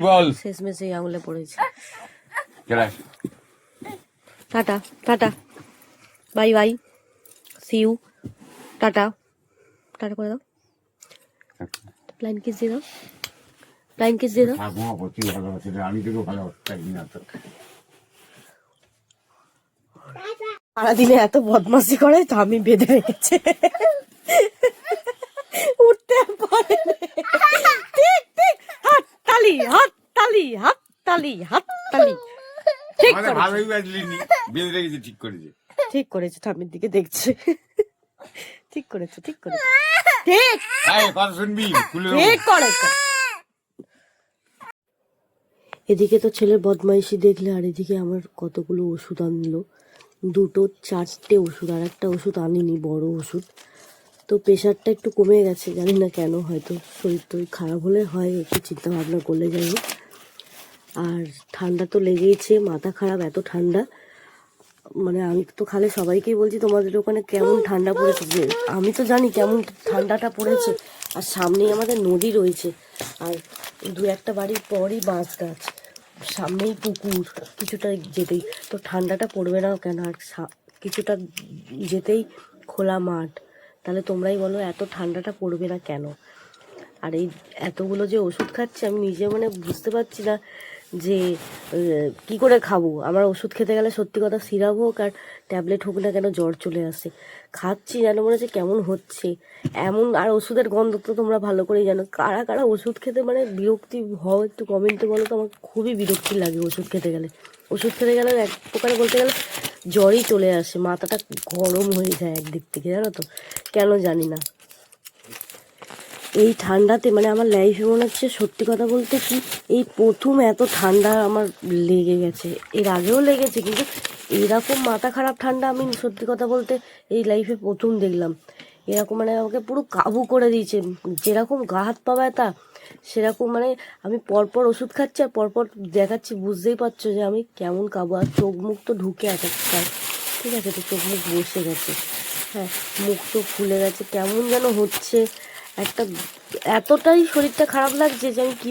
বল। শেষমেশ এই আঙুলে পড়েছে। Tata tata. Bye bye. See you tata. Tata করে দাও। প্লাইন কিস দিয়ে দাও। প্লাইন কিস দিয়ে দাও। ভালোবাসে আমি তোকে ভালোবাসতে না তো। সারাদিনে এত বদমাসি করে তো আমি বেঁধে রেখেছে। উঠতে পারে না। ঠিক ঠিক হাত তালি হাত তালি ঠিক ভালোই বেঁধে রেখেছে ঠিক করেছে। ঠিক করেছে দিকে দেখছে। ঠিক করেছে ঠিক করেছে। ঠিক এই কথা শুনবি? ঠিক করেছে এদিকে তো ছেলের বদমাইশি দেখলে আর এদিকে আমার কতগুলো ওষুধ আনলো। দুটো চারটে ওষুধ আর একটা ওষুধ আনিনি বড় ওষুধ। তো প্রেশারটা একটু কমে গেছে জানি না কেন হয়তো শরীর টরীর খারাপ হলে হয় একটু চিন্তা ভাবনা করলে যাই হোক। আর ঠান্ডা তো লেগেইছে, মাথা খারাপ, এত ঠান্ডা। মানে আমি তো খালে সবাইকেই বলছি, তোমাদের ওখানে কেমন ঠান্ডা পড়েছে? যে আমি তো জানি কেমন ঠান্ডাটা পড়েছে। আর সামনেই আমাদের নদী রয়েছে। আর দু একটা বাড়ির পরই বাঁশ গাছ। সামনেই পুকুর, কিছুটা যেতেই। তো ঠান্ডাটা পড়বে না কেন? আর কিছুটা যেতেই খোলা মাঠ। তাহলে তোমরাই বলো, এত ঠান্ডাটা পড়বে না কেন? আর এই এতগুলো যে ওষুধ খাচ্ছি, আমি নিজে মানে বুঝতে পারছি না। যে কি করে খাব? আমার ওষুধ খেতে গেলে সত্যি কথা সিরাপ হোক আর ট্যাবলেট হোক না কেন জ্বর চলে আসে। খাচ্ছি যেন মনে হচ্ছে কেমন হচ্ছে। এমন, আর ওষুধের গন্ধ তো তোমরা ভালো করেই জানো। কারা কারা ওষুধ খেতে মানে বিরক্তি হও একটু কমেন্টে বলো তো, আমার খুবই বিরক্তি লাগে ওষুধ খেতে গেলে। ওষুধ খেতে গেলে এক প্রকারে বলতে গেলে জ্বরই চলে আসে, মাথাটা গরম হয়ে যায় একদিক থেকে, জানো তো? কেন জানি না। এই ঠান্ডাতে মানে আমার লাইফে মনে হচ্ছে সত্যি কথা বলতে কি, এই প্রথম এত ঠান্ডা আমার লেগে গেছে। এর আগেও লেগেছে, কিন্তু এরকম মাথা খারাপ ঠান্ডা আমি সত্যি কথা বলতে এই লাইফে প্রথম দেখলাম। এরকম মানে আমাকে পুরো কাবু করে দিয়েছে। যেরকম গা হাত পা ব্যথা, সেরকম মানে আমি পরপর ওষুধ খাচ্ছি আর পরপর দেখাচ্ছি, বুঝতেই পারছ যে আমি কেমন কাবু। আর চোখ মুখ তো ঢুকে আছে। ঠিক আছে তো চোখ মুখ বসে গেছে। হ্যাঁ মুখ তো ফুলে গেছে, কেমন যেন হচ্ছে। একটা এতটাই শরীরটা খারাপ লাগছে যে আমি কি